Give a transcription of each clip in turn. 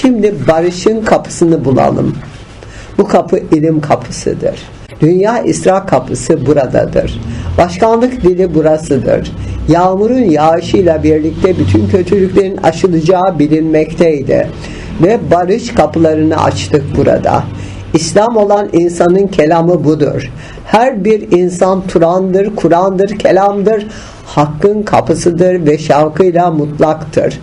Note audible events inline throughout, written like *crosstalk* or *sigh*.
Şimdi barışın kapısını bulalım. Bu kapı ilim kapısıdır. Dünya İsra kapısı buradadır. Başkanlık dili burasıdır. Yağmurun yağışıyla birlikte bütün kötülüklerin aşılacağı bilinmekteydi. Ve barış kapılarını açtık burada. İslam olan insanın kelamı budur. Her bir insan Turan'dır, Kur'an'dır, kelamdır, hakkın kapısıdır ve şarkıyla mutlaktır.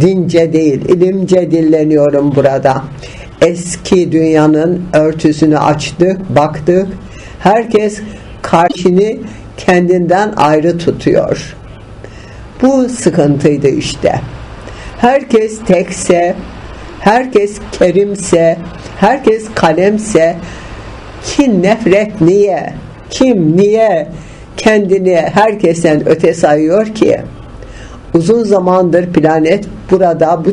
Dince değil, ilimce dilleniyorum burada. Eski dünyanın örtüsünü açtık, baktık. Herkes karşını kendinden ayrı tutuyor. Bu sıkıntıydı işte. Herkes tekse, herkes kerimse, herkes kalemse, kim nefret niye, kim niye kendini herkesten öte sayıyor ki? Uzun zamandır planet burada bu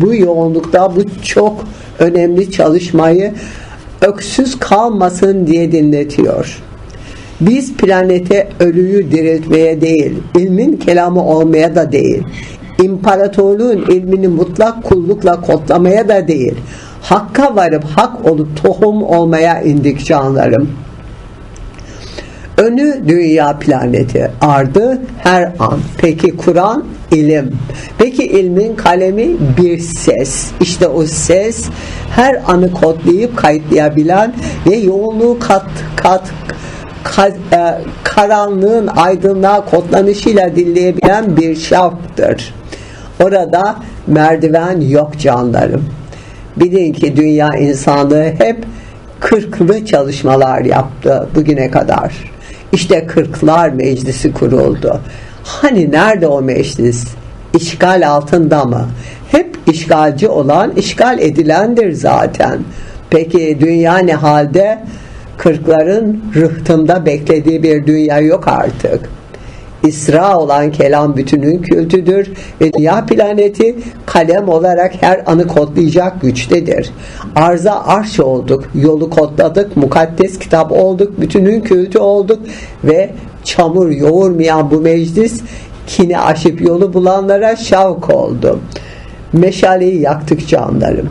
bu yoğunlukta bu çok önemli çalışmayı öksüz kalmasın diye dinletiyor. Biz planete ölüyü diriltmeye değil, ilmin kelamı olmaya da değil, imparatorluğun ilmini mutlak kullukla kodlamaya da değil, hakka varıp hak olup tohum olmaya indik canlarım. Önü dünya planeti, ardı her an. Peki Kur'an ilim. Peki ilmin kalemi bir ses. İşte o ses her anı kodlayıp kayıtlayabilen ve yoğunluğu kat kat ka, e, karanlığın aydınlığa kodlanışıyla dinleyebilen bir şarttır. Orada merdiven yok canlarım. Bilin ki dünya insanlığı hep kırklı çalışmalar yaptı bugüne kadar. İşte kırklar meclisi kuruldu. Hani nerede o meclis? İşgal altında mı? Hep işgalci olan işgal edilendir zaten. Peki dünya ne halde? Kırkların rıhtımda beklediği bir dünya yok artık. İsra olan kelam bütünün kültüdür ve dünya planeti kalem olarak her anı kodlayacak güçtedir. Arza arş olduk, yolu kodladık, mukaddes kitap olduk, bütünün kültü olduk ve çamur yoğurmayan bu meclis kini aşıp yolu bulanlara şavk oldu. Meşaleyi yaktık canlarım.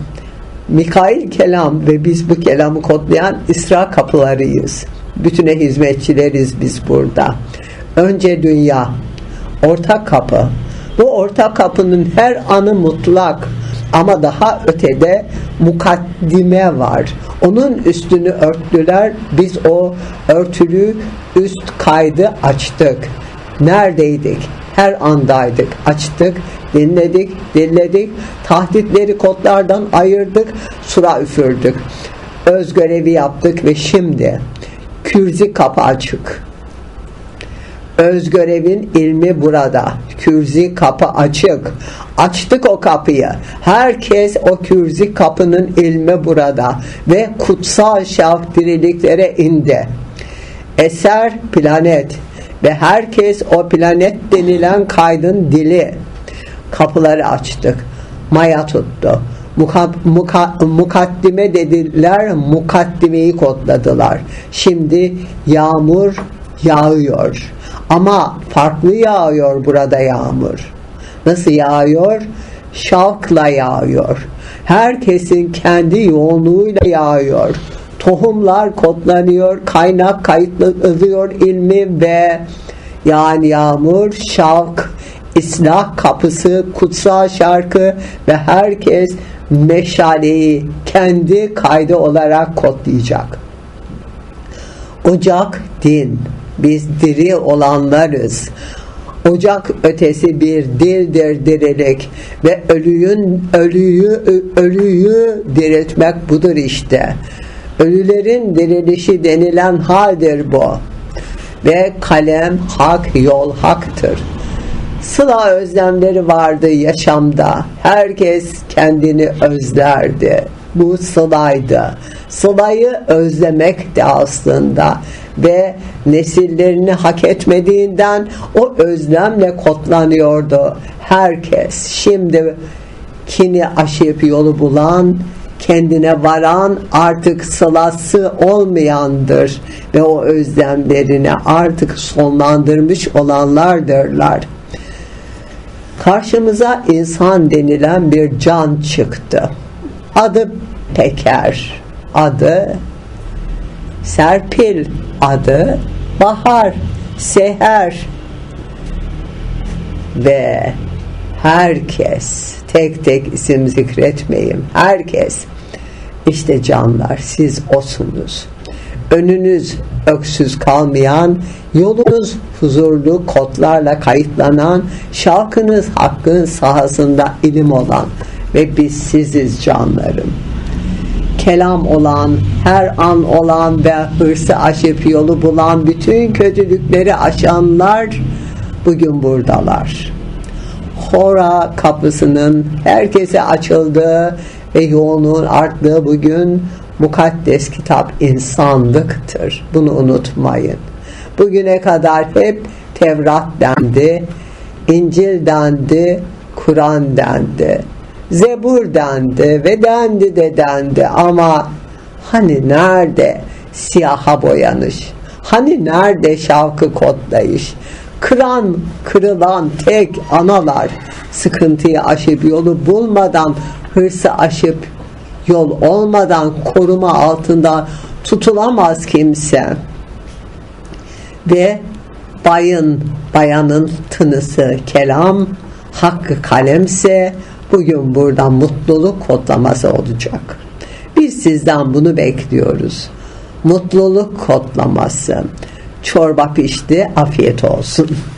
Mikail kelam ve biz bu kelamı kodlayan İsra kapılarıyız. Bütüne hizmetçileriz biz burada. Önce dünya, ortak kapı. Bu ortak kapının her anı mutlak ama daha ötede mukaddime var. Onun üstünü örttüler, biz o örtülü üst kaydı açtık. Neredeydik? Her andaydık. Açtık, dinledik, dinledik. Tahditleri kodlardan ayırdık, sura üfürdük. Öz görevi yaptık ve şimdi kürzi kapı açık öz görevin ilmi burada. Kürzi kapı açık. Açtık o kapıyı. Herkes o kürzi kapının ilmi burada. Ve kutsal şaf diriliklere indi. Eser planet. Ve herkes o planet denilen kaydın dili. Kapıları açtık. Maya tuttu. Muka, muka, mukaddime dediler, mukaddimeyi kodladılar. Şimdi yağmur yağıyor ama farklı yağıyor burada yağmur. Nasıl yağıyor? Şavkla yağıyor. Herkesin kendi yoğunluğuyla yağıyor. Tohumlar kodlanıyor, kaynak kayıtlanıyor ilmi ve yani yağmur, şavk, islah kapısı, kutsal şarkı ve herkes meşaleyi kendi kaydı olarak kodlayacak. Ocak din, biz diri olanlarız. Ocak ötesi bir dildir dirilik ve ölüyün ölüyü ölüyü diriltmek budur işte. Ölülerin dirilişi denilen haldir bu. Ve kalem hak yol haktır. Sıla özlemleri vardı yaşamda. Herkes kendini özlerdi. Bu sılaydı. Sılayı özlemek de aslında ve nesillerini hak etmediğinden o özlemle kodlanıyordu herkes. Şimdi kini aşıp yolu bulan, kendine varan artık sılası olmayandır ve o özlemlerini artık sonlandırmış olanlardırlar. Karşımıza insan denilen bir can çıktı. adı Peker, adı Serpil, adı Bahar, Seher ve herkes tek tek isim zikretmeyeyim herkes. İşte canlar siz osunuz. Önünüz öksüz kalmayan yolunuz huzurlu kodlarla kayıtlanan şarkınız hakkın sahasında ilim olan ve biz siziz canlarım kelam olan, her an olan ve hırsı aşıp yolu bulan bütün kötülükleri aşanlar bugün buradalar. Hora kapısının herkese açıldığı ve yoğunluğun arttığı bugün mukaddes kitap insanlıktır. Bunu unutmayın. Bugüne kadar hep Tevrat dendi, İncil dendi, Kur'an dendi. Zebur dendi ve dendi de dendi ama hani nerede siyaha boyanış? Hani nerede şavkı kodlayış? Kıran, kırılan tek analar sıkıntıyı aşıp yolu bulmadan hırsı aşıp yol olmadan koruma altında tutulamaz kimse. Ve bayın, bayanın tınısı kelam, hakkı kalemse bugün buradan mutluluk kodlaması olacak. Biz sizden bunu bekliyoruz. Mutluluk kodlaması. Çorba pişti, afiyet olsun. *laughs*